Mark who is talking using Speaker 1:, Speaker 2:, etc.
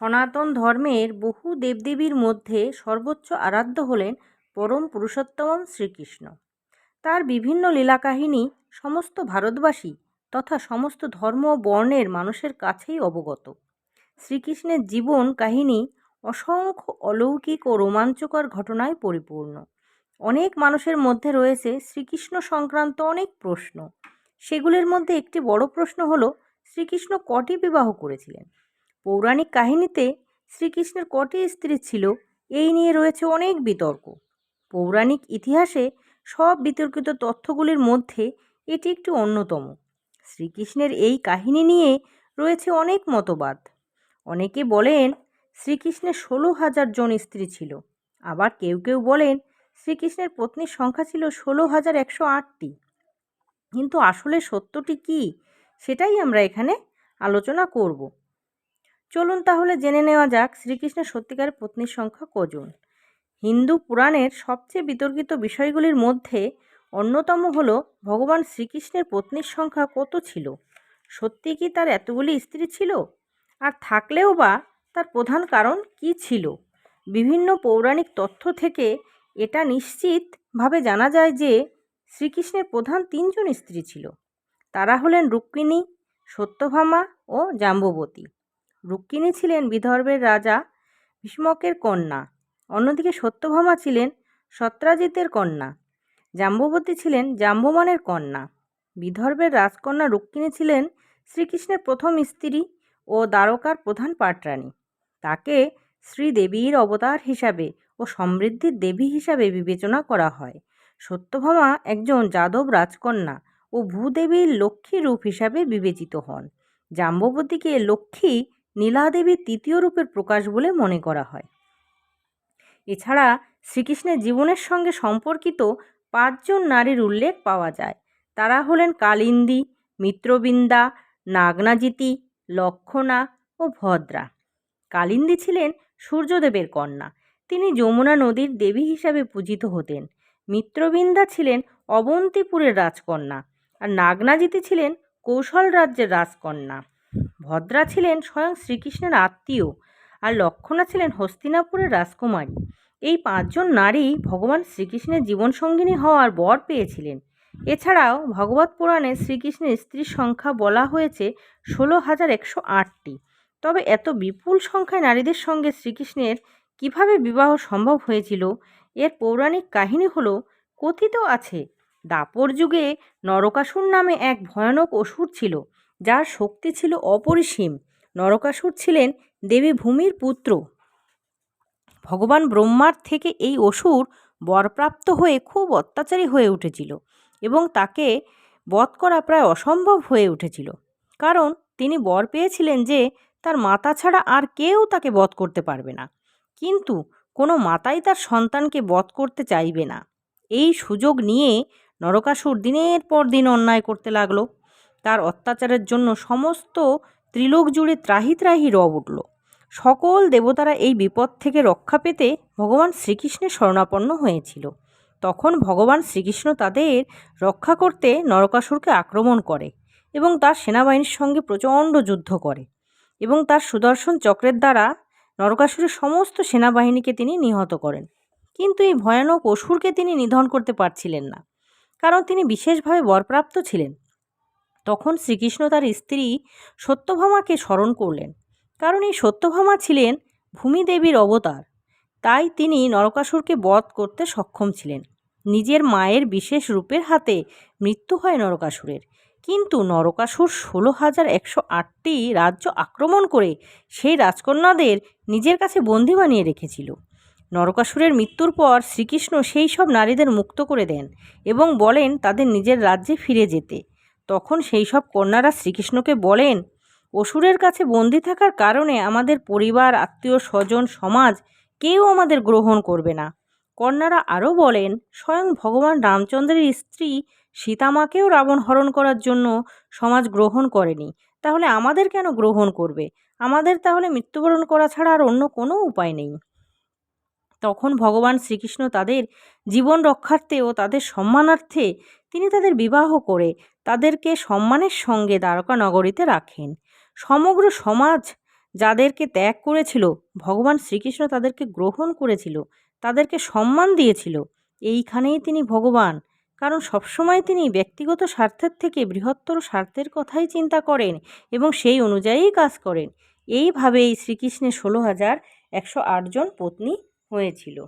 Speaker 1: সনাতন ধর্মের বহু দেবদেবীর মধ্যে সর্বোচ্চ আরাধ্য হলেন পরম পুরুষোত্তম শ্রীকৃষ্ণ। তার বিভিন্ন লীলাকাহিনী সমস্ত ভারতবাসী তথা সমস্ত ধর্ম বর্ণের মানুষের কাছেই অবগত। শ্রীকৃষ্ণের জীবন কাহিনী অসংখ্য অলৌকিক ও রোমাঞ্চকর ঘটনায় পরিপূর্ণ। অনেক মানুষের মধ্যে রয়েছে শ্রীকৃষ্ণ সংক্রান্ত অনেক প্রশ্ন। সেগুলির মধ্যে একটি বড় প্রশ্ন হলো, শ্রীকৃষ্ণ কটি বিবাহ করেছিলেন? পৌরাণিক কাহিনীতে শ্রীকৃষ্ণের কটি স্ত্রী ছিল, এই নিয়ে রয়েছে অনেক বিতর্ক। পৌরাণিক ইতিহাসে সব বিতর্কিত তথ্যগুলির মধ্যে এটি একটি অন্যতম। শ্রীকৃষ্ণের এই কাহিনী নিয়ে রয়েছে অনেক মতবাদ। অনেকে বলেন শ্রীকৃষ্ণের ষোলো হাজার জন স্ত্রী ছিল, আবার কেউ কেউ বলেন শ্রীকৃষ্ণের পত্নীর সংখ্যা ছিল ষোলো হাজার একশো আটটি। কিন্তু আসলে সত্যটি কী, সেটাই আমরা এখানে আলোচনা করব। চলুন তাহলে জেনে নেওয়া যাক শ্রীকৃষ্ণের সত্যিকার পত্নীর সংখ্যা কজন। হিন্দু পুরাণের সবচেয়ে বিতর্কিত বিষয়গুলির মধ্যে অন্যতম হল ভগবান শ্রীকৃষ্ণের পত্নীর সংখ্যা কত ছিল? সত্যি কি তার এতগুলি স্ত্রী ছিল? আর থাকলেও বা তার প্রধান কারণ কি ছিল? বিভিন্ন পৌরাণিক তথ্য থেকে এটা নিশ্চিতভাবে জানা যায় যে শ্রীকৃষ্ণের প্রধান তিনজন স্ত্রী ছিল। তারা হলেন রুক্মিণী, সত্যভামা ও জাম্ববতী। রুক্মিণী ছিলেন বিদর্ভের রাজা ভীষ্মকের কন্যা। অন্যদিকে সত্যভামা ছিলেন সত্রাজিতের কন্যা। জাম্ববতী ছিলেন জাম্বমানের কন্যা। বিদর্ভের রাজকন্যা রুক্মিণী ছিলেন শ্রীকৃষ্ণের প্রথম স্ত্রী ও দ্বারকার প্রধান পাটরানী। তাকে শ্রীদেবীর অবতার হিসাবে ও সমৃদ্ধির দেবী হিসাবে বিবেচনা করা হয়। সত্যভামা একজন যাদব রাজকন্যা ও ভূদেবীর লক্ষ্মী রূপ হিসাবে বিবেচিত হন। জাম্ববতীকে লক্ষ্মী নীলাদেবীর তৃতীয় রূপের প্রকাশ বলে মনে করা হয়। এছাড়া শ্রীকৃষ্ণের জীবনের সঙ্গে সম্পর্কিত পাঁচজন নারীর উল্লেখ পাওয়া যায়। তারা হলেন কালিন্দী, মিত্রবিন্দা, নাগনাজিতি, লক্ষণা ও ভদ্রা। কালিন্দী ছিলেন সূর্যদেবের কন্যা। তিনি যমুনা নদীর দেবী হিসাবে পূজিত হতেন। মিত্রবিন্দা ছিলেন অবন্তিপুরের রাজকন্যা আর নাগনাজিতি ছিলেন কৌশল রাজ্যের রাজকন্যা। ভদ্রা ছিলেন স্বয়ং শ্রীকৃষ্ণের আত্মীয় আর লক্ষণা ছিলেন হস্তিনাপুরের রাজকুমারী। এই পাঁচজন নারী ভগবান শ্রীকৃষ্ণের জীবনসঙ্গিনী হওয়ার বর পেয়েছিলেন। এছাড়াও ভগবত পুরাণে শ্রীকৃষ্ণের স্ত্রীর সংখ্যা বলা হয়েছে ষোলো হাজার একশো আটটি। তবে এত বিপুল সংখ্যায় নারীদের সঙ্গে শ্রীকৃষ্ণের কীভাবে বিবাহ সম্ভব হয়েছিল, এর পৌরাণিক কাহিনী হল, কথিত আছে, দাপর যুগে নরকাসুর নামে এক ভয়ানক অসুর ছিল। যার শক্তি ছিল অপরিসীম। নরকাসুর ছিলেন দেবী ভূমির পুত্র। ভগবান ব্রহ্মার থেকে এই অসুর বরপ্রাপ্ত হয়ে খুব অত্যাচারী হয়ে উঠেছিল এবং তাকে বধ করা প্রায় অসম্ভব হয়ে উঠেছিল। কারণ তিনি বর পেয়েছিলেন যে তার মাতা ছাড়া আর কেউ তাকে বধ করতে পারবে না। কিন্তু কোনো মাতাই তার সন্তানকে বধ করতে চাইবে না। এই সুযোগ নিয়ে নরকাসুর দিনের পর দিন অন্যায় করতে লাগল। তার অত্যাচারের জন্য সমস্ত ত্রিলোক জুড়ে ত্রাহি ত্রাহি রব উঠল। সকল দেবতারা এই বিপদ থেকে রক্ষা পেতে ভগবান শ্রীকৃষ্ণের শরণাপন্ন হয়েছিল। তখন ভগবান শ্রীকৃষ্ণ তাদের রক্ষা করতে নরকাসুরকে আক্রমণ করে এবং তার সেনাবাহিনীর সঙ্গে প্রচণ্ড যুদ্ধ করে এবং তার সুদর্শন চক্রের দ্বারা নরকাসুরের সমস্ত সেনাবাহিনীকে তিনি নিহত করেন। কিন্তু এই ভয়ানক অসুরকে তিনি নিধন করতে পারছিলেন না, কারণ তিনি বিশেষভাবে বরপ্রাপ্ত ছিলেন। তখন শ্রীকৃষ্ণ তার স্ত্রী সত্যভামাকে স্মরণ করলেন। কারণ এই সত্যভামা ছিলেন ভূমিদেবীর অবতার। তাই তিনি নরকাসুরকে বধ করতে সক্ষম ছিলেন। নিজের মায়ের বিশেষ রূপের হাতে মৃত্যু হয় নরকাসুরের। কিন্তু নরকাসুর ষোলো হাজার একশো আটটি রাজ্য আক্রমণ করে সেই রাজকন্যাদের নিজের কাছে বন্দি বানিয়ে রেখেছিল। নরকাসুরের মৃত্যুর পর শ্রীকৃষ্ণ সেই সব নারীদের মুক্ত করে দেন এবং বলেন তাদের নিজের রাজ্যে ফিরে যেতে। তখন সেই সব কন্যারা শ্রীকৃষ্ণকে বলেন, অসুরের কাছে বন্দি থাকার কারণে আমাদের পরিবার, আত্মীয় স্বজন, সমাজ কেউ আমাদের গ্রহণ করবে না। কন্যারা আরও বলেন, স্বয়ং ভগবান রামচন্দ্রের স্ত্রী সীতামাকেও রাবণ হরণ করার জন্য সমাজ গ্রহণ করেনি। তাহলে আমাদের কেন গ্রহণ করবে? আমাদের তাহলে মৃত্যুবরণ করা ছাড়া আর অন্য কোনো উপায় নেই। তখন ভগবান শ্রীকৃষ্ণ তাদের জীবন রক্ষার্থে ও তাদের সম্মানার্থে তিনি তাদের বিবাহ করে তাদেরকে সম্মানের সঙ্গে দ্বারকা নগরীতে রাখেন। সমগ্র সমাজ যাদেরকে ত্যাগ করেছিল, ভগবান শ্রীকৃষ্ণ তাদেরকে গ্রহণ করেছিল, তাদেরকে সম্মান দিয়েছিল, এইখানেই তিনি ভগবান। কারণ সবসময় তিনি ব্যক্তিগত স্বার্থের থেকে বৃহত্তর স্বার্থের কথাই চিন্তা করেন এবং সেই অনুযায়ীই কাজ করেন। এইভাবেই শ্রীকৃষ্ণের ষোলো হাজার একশো আটজন পত্নী হয়েছিল।